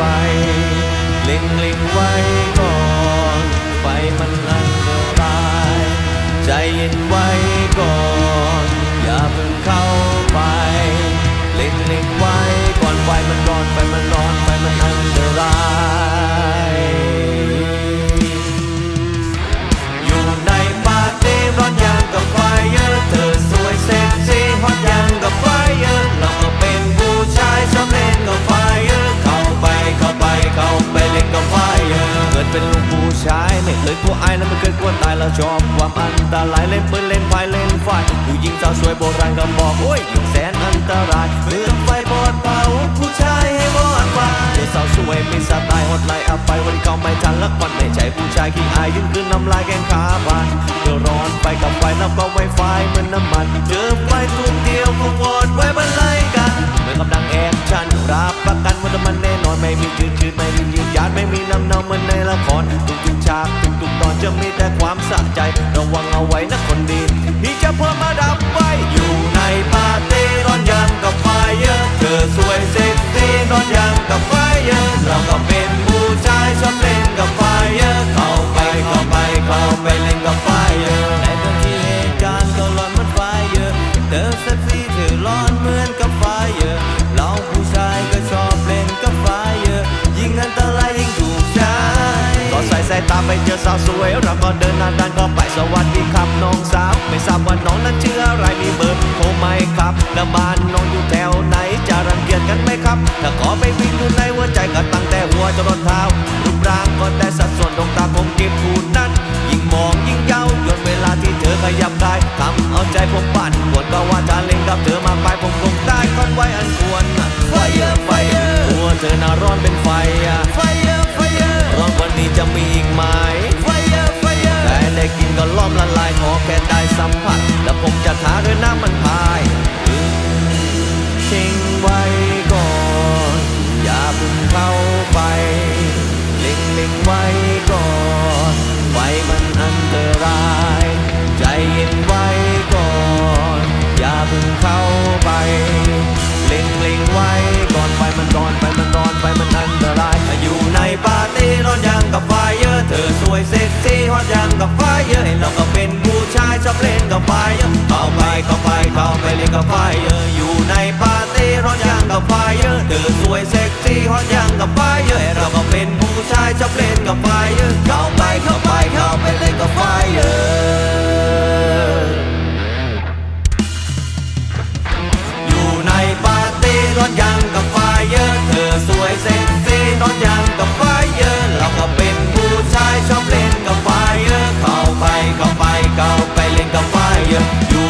ไป เล็งเล็งไว้ก่อน ไฟมันอันตราย ใจเย็นไว้ก่อน วชอบความอันตรายเล่นปืนเล่นไฟเล่นไฟผู้หญิงสาวสวยโบราณก็บอกโอ้ยยิ่งแสนอันตรายเมื่อไฟบอดเผาผู้ชายให้บอดไฟเธอสาวสวยมีสไตล์ฮอตไลน์อัพไปวันนี้เขาไม่ทันละควันไม่ใช่ผู้ชายขี้อายยืนขึ้นน้ำลายแกงขาบานเธอร้อนไปกับไฟแล้วก็ไวไฟเหมือนน้ำมันเจอไฟตุ่มเดียวก็วอดไว้บรรลัยกันเหมือนกำลังแอคชั่นรับประกันว่าจะมันแน่นอนไม่มีจืดชืดไม่มียืดยาดไม่มีน้ำเนาเหมือนในละครทุกๆฉากทุกตอน จะมีแต่ความสะใจ ระวังเอาไว้นะคนดีที่จะเพิ่มมาดับไฟอยู่ในปาร์ตี้ร้อนยังกับไฟเยอะเธอสวยเซ็กซี่ร้อนยังกับไฟเยอะเราก็เป็น ทราบว่าน้องนั้นชื่ออะไรมีเบอร์โทรไหมครับแล้วบ้านน้องอยู่แถวไหนจะรังเกียจกันไหมครับ ถ้าขอไปวิ่งอ เข้าไปเล็งเล็งไว้ก่อนไฟมันอันตราย ใจเย็น กับไฟเยอะเราก็เป็นผู้ชายชอบเล่นกับไฟเยอะเข้าไปเข้าไปเข้าไปเล่นกับไฟเยอะอยู่ในปาร์ตี้ร้อนยังกับไฟเยอะเธอสวยเซ็กซี่ร้อนยังกับไฟเยอะเราก็เป็นผู้ชายชอบเล่นกับไฟเยอะเข้าไปเข้าไปเข้าไปเล่นกับไฟเยอะอยู่